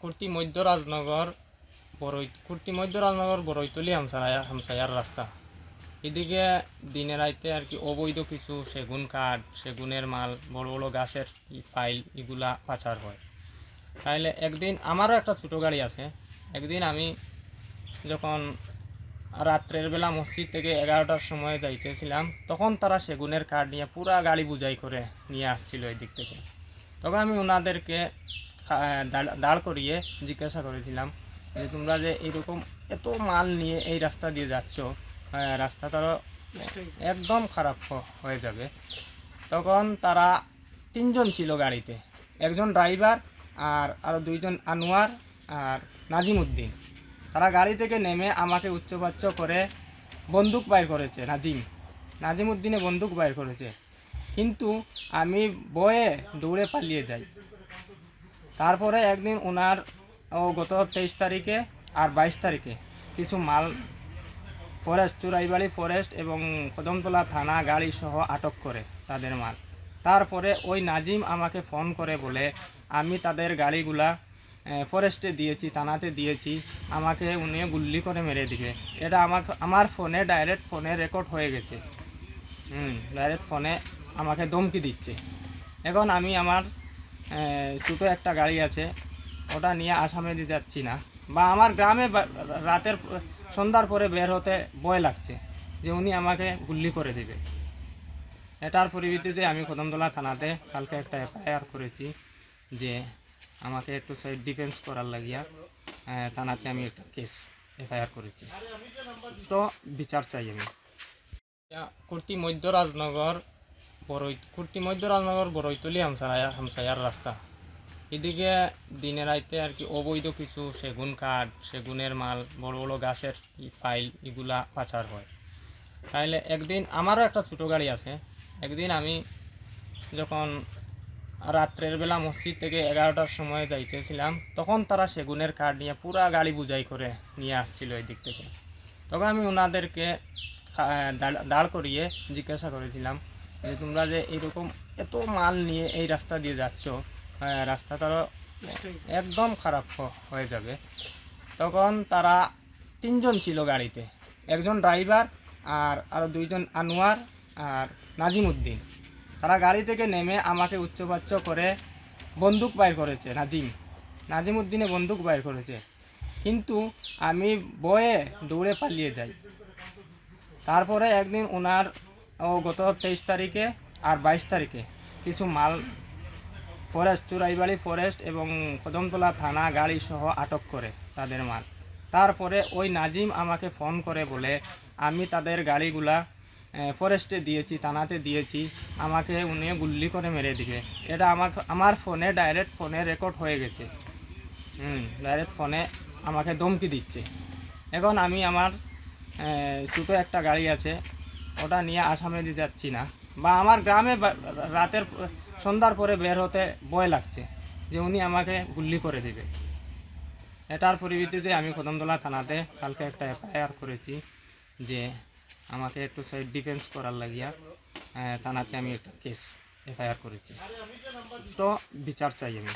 কুর্তি মধ্য রাজনগর বড়ই কুর্তি মধ্য রাজনগর বড়ইতলি হামসায়া হামসায়ার রাস্তা এদিকে দিনে রাইতে আর কি অবৈধ কিছু সেগুন কাঠ সেগুনের মাল, বড় বড় গাছের ফাইল এগুলা পাচার হয়। তাইলে একদিন আমারও একটা ছোটো গাড়ি আছে। একদিন আমি যখন রাত্রের বেলা মসজিদ থেকে এগারোটার সময় যাইতেছিলাম, তখন তারা সেগুনের কাঠ নিয়ে পুরা গাড়ি বুঝাই করে নিয়ে আসছিল এই দিক থেকে। তখন আমি ওনাদেরকে দাঁড়- করিয়ে জিজ্ঞাসা করেছিলাম যে তোমরা যে এরকম এত মাল নিয়ে এই রাস্তা দিয়ে যাচ্ছ আহ, রাস্তাটা একদম খারাপ হয়ে যাবে। তখন তারা তিনজন ছিল গাড়িতে একজন ড্রাইভার আর আরও দুইজন আনোয়ার আর নাজিমুদ্দিন। তারা গাড়ি থেকে নেমে আমাকে উচ্চবাচ্য করে বন্দুক বাইর করেছে নাজিম। নাজিমুদ্দিনে বন্দুক বাইর করেছে। কিন্তু আমি বয়ে দৌড়ে পালিয়ে যাই। তারপরে একদিন ওনার গত তেইশ তারিখে আর বাইশ তারিখে কিছু মাল ফরেস্ট চুরাইবাড়ি ফরেস্ট এবং কদমতলা থানা গাড়ি সহ আটক করে তাদের মাল। তারপরে ওই নাজিম আমাকে ফোন করে বলে, আমি তাদের গাড়িগুলা ফরেস্টে দিয়েছি, থানাতে দিয়েছি, আমাকে উনি গুল্লি করে মেরে দিবে। এটা আমাকে, আমার ফোনে ডাইরেক্ট ফোনে রেকর্ড হয়ে গেছে। হুম ডাইরেক্ট ফোনে আমাকে ধমকি দিচ্ছে। এখন আমি আমার ছোটো একটা গাড়ি আছে, ওটা নিয়ে আসামে দিয়ে যাচ্ছি না। বা আমার গ্রামে রাতের সন্ধ্যার পরে বের হতে ভয় লাগছে যে উনি আমাকে গুল্লি করে দিবে। এটার পরিবর্তিতে আমি কদমতলা থানাতে কালকে একটা এফআইআর করেছি যে আমাকে একটু সাইড ডিফেন্স করার লাগিয়া থানাতে আমি একটা কেস এফআইআর করেছি। তো বিচার চাই আমি। কুর্তি মধ্য রাজনগর বড়ই, কুর্তি মধ্য রাজনগর বড়ইতলি হামসায়া হামসায়ার রাস্তা। এদিকে দিনে রাইতে আর কি অবৈধ কিছু সেগুন কাঠ, সেগুনের মাল, বড় বড় গাছের ফাইল, এগুলা পাচার হয়। তাইলে একদিন আমারও একটা ছোটো গাড়ি আছে। একদিন আমি যখন রাত্রের বেলা মসজিদ থেকে এগারোটার সময় যাইতেছিলাম, তখন তারা সেগুনের কাঠ নিয়ে পুরা গাড়ি বুঝাই করে নিয়ে আসছিল এই দিক থেকে। তখন আমি ওনাদেরকে দাঁড় করিয়ে জিজ্ঞাসা করেছিলাম যে তোমরা যে এরকম এত মাল নিয়ে এই রাস্তা দিয়ে যাচ্ছ আহ, রাস্তাটা একদম খারাপ হয়ে যাবে। তখন তারা তিনজন ছিল গাড়িতে একজন ড্রাইভার আর আরও দুইজন আনোয়ার আর নাজিমুদ্দিন। তারা গাড়ি থেকে নেমে আমাকে উচ্চবাচ্য করে বন্দুক বাইর করেছে নাজিম। নাজিমুদ্দিনে বন্দুক বাইর করেছে। কিন্তু আমি বয়ে দৌড়ে পালিয়ে যাই। তারপরে একদিন ওনার ও গত তেইশ তারিখে আর বাইশ তারিখে। কিছু মাল ফরেস্ট চুরাইবাড়ি ফরেস্ট এবং কদমতলা থানা গাড়ি সহ আটক করে তাদের মাল। তারপরে ওই নাজিম আমাকে ফোন করে বলে, আমি তাদের গাড়িগুলা ফরেস্টে দিয়েছি, থানাতে দিয়েছি, আমাকে উনি গুল্লি করে মেরে দিবে। এটা আমাকে, আমার ফোনে ডাইরেক্ট ফোনে রেকর্ড হয়ে গেছে। হুম, ডাইরেক্ট ফোনে আমাকে ধমকি দিচ্ছে। এখন আমি আমার ছোটো একটা গাড়ি আছে ওটা নিয়ে আসামে দিয়ে যাচ্ছি না। বা আমার গ্রামে রাতের সন্ধ্যার পরে বের হতে ভয় লাগছে যে উনি আমাকে গুল্লি করে দেবে। এটার পরিবর্তিতে আমি কদমতলা থানাতে কালকে একটা এফআইআর করেছি যে আমাকে একটু সাইড ডিফেন্স করার লাগিয়া থানাতে আমি একটা কেস এফআইআর করেছি। তো বিচার চাই আমি।